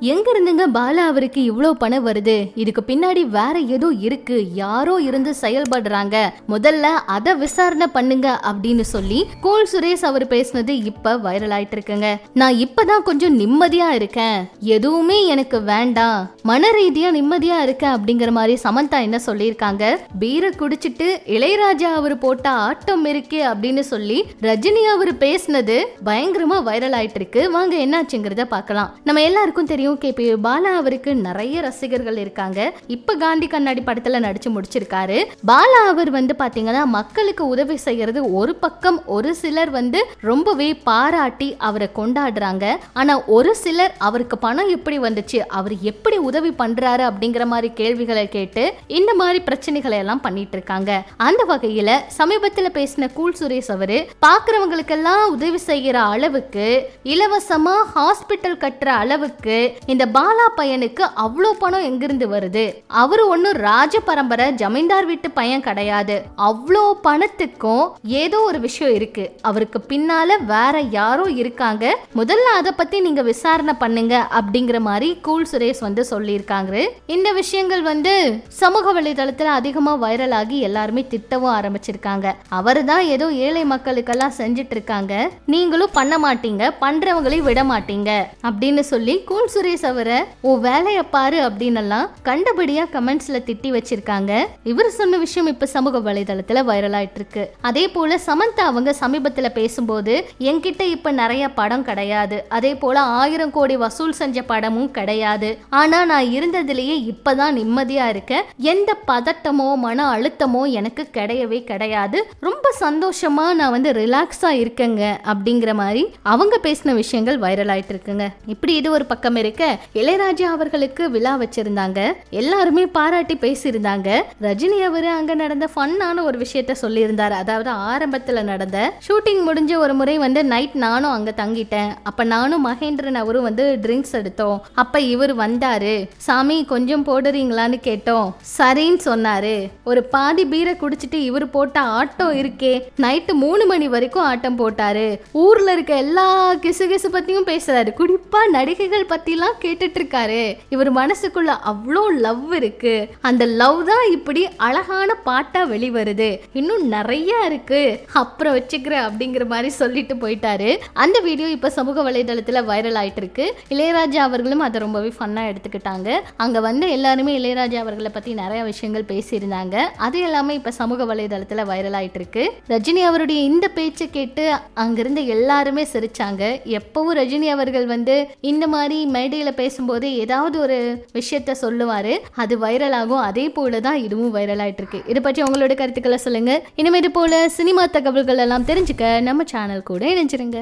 எங்க இருந்துங்க பாலா அவருக்கு இவ்வளோ பணம் வருது? இதுக்கு பின்னாடி வேற ஏதோ இருக்கு. யாரோ இருந்து செயல்படுறாங்க. முதல்ல அதை விசாரணை பண்ணுங்க அப்படின்னு சொல்லி கோல் சுரேஷ் அவர் பேசினது இப்ப வைரல் ஆயிட்டு இருக்குங்க நான் இப்பதான் கொஞ்சம் நிம்மதியா இருக்கேன். எதுவுமே எனக்கு வேண்டாம். மன ரீதியா நிம்மதியா இருக்கேன் அப்படிங்கிற மாதிரி சமந்தா என்ன சொல்லியிருக்காங்க? பீரை குடிச்சிட்டு இளையராஜா அவர் போட்ட ஆட்டம் இருக்கே அப்படின்னு சொல்லி ரஜினி அவர் பேசினது பயங்கரமா வைரல் ஆயிட்டு இருக்கு வாங்க என்னாச்சுங்கிறத பார்க்கலாம். நம்ம எல்லாருக்கும் தெரியும் கேபி பாலா அவருக்கு நிறைய ரசிகர்கள் இருக்காங்க. இப்ப காந்தி கண்ணாடி படத்துல நடிச்சு முடிச்சிருக்காரு. பாலா அவர் வந்து பாத்தீங்கன்னா மக்களுக்கு உதவி செய்யறது ஒரு பக்கம் ஒரு சிலர் வந்து ரொம்பவே பாராட்டி அவரை கொண்டாடுறாங்க. ஆனா ஒரு சிலர் அவருக்கு பணம் எப்படி வந்துச்சு அவர் எப்படி உதவி பண்றாரு அப்படிங்கிற மாதிரி கேள்விகளை கேட்டு இந்த மாதிரி பிரச்சனைகளை எல்லாம் பண்ணிட்டு இருக்காங்க. அந்த வகையில சமீபத்துல பேசின கூல் சுரேஷ் அவரு பாக்குறவங்களுக்கெல்லாம் உதவி செய்யற அளவுக்கு இலவசமா ஹாஸ்பிட்டல் கட்டுற அளவுக்கு இந்த பாலா பையனுக்கு அவ்வளோ பணம் எங்கிருந்து வருது? அவரு ஒன்னும் ராஜ பரம்பரை ஜமீன்தார் வீட்டு பையன் கிடையாது. அவ்வளோ பணத்துக்கும் ஏதோ ஒரு விஷயம் இருக்கு. அவருக்கு பின்னால வேற யாரோ இருக்காங்க. முதல்ல அதை பத்தி நீங்க விசாரணை பண்ணுங்க அப்படிங்கிற மாதிரி கூல் சுரேஷ் வந்து சொல்லியிருக்காங்க. இந்த விஷயங்கள் வந்து சமூக வலைதளத்துல அதிகமா வைரல் ஆகி எல்லாருமே திட்டவும் ஆரம்பிச்சிருக்காங்க. அவர் தான் ஏதோ ஏழை மக்களுக்கெல்லாம் செஞ்சுட்டு இருக்காங்க. நீங்களும் பண்ண மாட்டீங்க பண்றவங்களையும் விட மாட்டீங்க அப்படின்னு சொல்லி கூல் சுரேஷ் அவரை ஓ வேலையை பாரு அப்படின்னெல்லாம் கண்டபடியா கமெண்ட்ஸ்ல திட்டி வச்சிருக்காங்க. இவர் சொன்ன விஷயம் இப்ப சமூக வலைதளத்துல வைரல் ஆயிட்டு இருக்கு அதே போல சமந்தா அவங்க சமீபத்துல பேசும்போது என்கிட்ட இப்ப நிறைய படம் கிடையாது. அதே போல ஆயிரம் கோடி வசூல் செஞ்ச படமும் கிடையாது. ஆனா நான் இருந்ததுலயே இப்பதான் நிம்மதியா இருக்கேன். எந்த பதட்டமோ மன அழுத்தமோ எனக்கு கிடையவே கிடையாது. ரொம்ப சந்தோஷமா நான் வந்து ரிலாக்ஸா இருக்கேங்க. அப்படிங்கிற மாதிரி அவங்க பேசின விஷயங்கள் வைரல் ஆயிட்டு இருக்குங்க இப்படி இது ஒரு பக்கம் இருக்கு. இளையராஜா அவர்களுக்கு விழா வச்சிருந்தாங்க. எல்லாருமே பாராட்டி பேசியிருந்தாங்க. ரஜினி அவரு அங்க நடந்த ஃபன்னான ஒரு விஷயத்த சொல்லியிருந்தாரு. அதாவது ஆரம்பத்துல நடந்த ஷூட்டிங் முடிஞ்ச ஒரு முறை வந்து நைட் நானும் அங்க தங்கிட்டேன். அப்ப நானும் மகேந்திரன் அவரும் வந்து ட்ரிங்க்ஸ் எடுத்தோம். அப்ப இவர் வந்தாரு. சாமி கொஞ்சம் போடுறீங்களான்னு கேட்டோம். சரின்னு சொன்னாரு. ஒரு பாதி பீரை குடிச்சிட்டு இவர் போட்ட ஆட்டம் இருக்கே. நைட்டு மூணு மணி வரைக்கும் ஆட்டம் போட்டாரு. ஊர்ல இருக்க எல்லா கிசு கிசு பத்தியும் பேசுறாரு. குறிப்பா நடிகைகள் பத்திலாம் கேட்டுட்டு இருக்காரு இவர் மனசுக்குள்ள அவ்வளோ லவ் இருக்கு. அந்த லவ் தான் இப்படி அழகான பாட்டா வெளிவருது. இன்னும் நிறைய இருக்கு. அப்புறம் வச்சுக்கிற அப்படிங்கிற மாதிரி சொல்லிட்டு போயிட்டாரு. அந்த வீடியோ இப்ப சமூக வலைதளத்துல வைரல் ஆயிட்டு இருக்கு இளையராஜா அவர்களும் அதை ரொம்பவே ஃபன்னா எடுத்துக்கிட்டாங்க. அங்க வந்து எல்லாருமே இளையராஜா அவர்களை பத்தி நிறைய விஷயங்கள் பேசியிருந்தாங்க. அது எல்லாமே இப்ப சமூக வலைதளத்துல வைரல் ஆயிட்டு இருக்கு ரஜினி அவருடைய இந்த பேச்சை கேட்டு அங்கிருந்த எல்லாருமே சிரிச்சாங்க. எப்பவும் ரஜினி அவர்கள் வந்து இந்த மாதிரி மேடையில் பேசும்போது ஏதாவது ஒரு விஷயத்த சொல்லுவாரு. அது வைரல் ஆகும். அதே போல தான் இதுவும் வைரல் ஆகிட்டு இருக்கு இதை பற்றி உங்களோட கருத்துக்களை சொல்லுங்க. இனிமே இது போல சினிமா தகவல்கள் எல்லாம் தெரிஞ்சுக்க நம்ம சேனல் கூட இணைஞ்சிருங்க.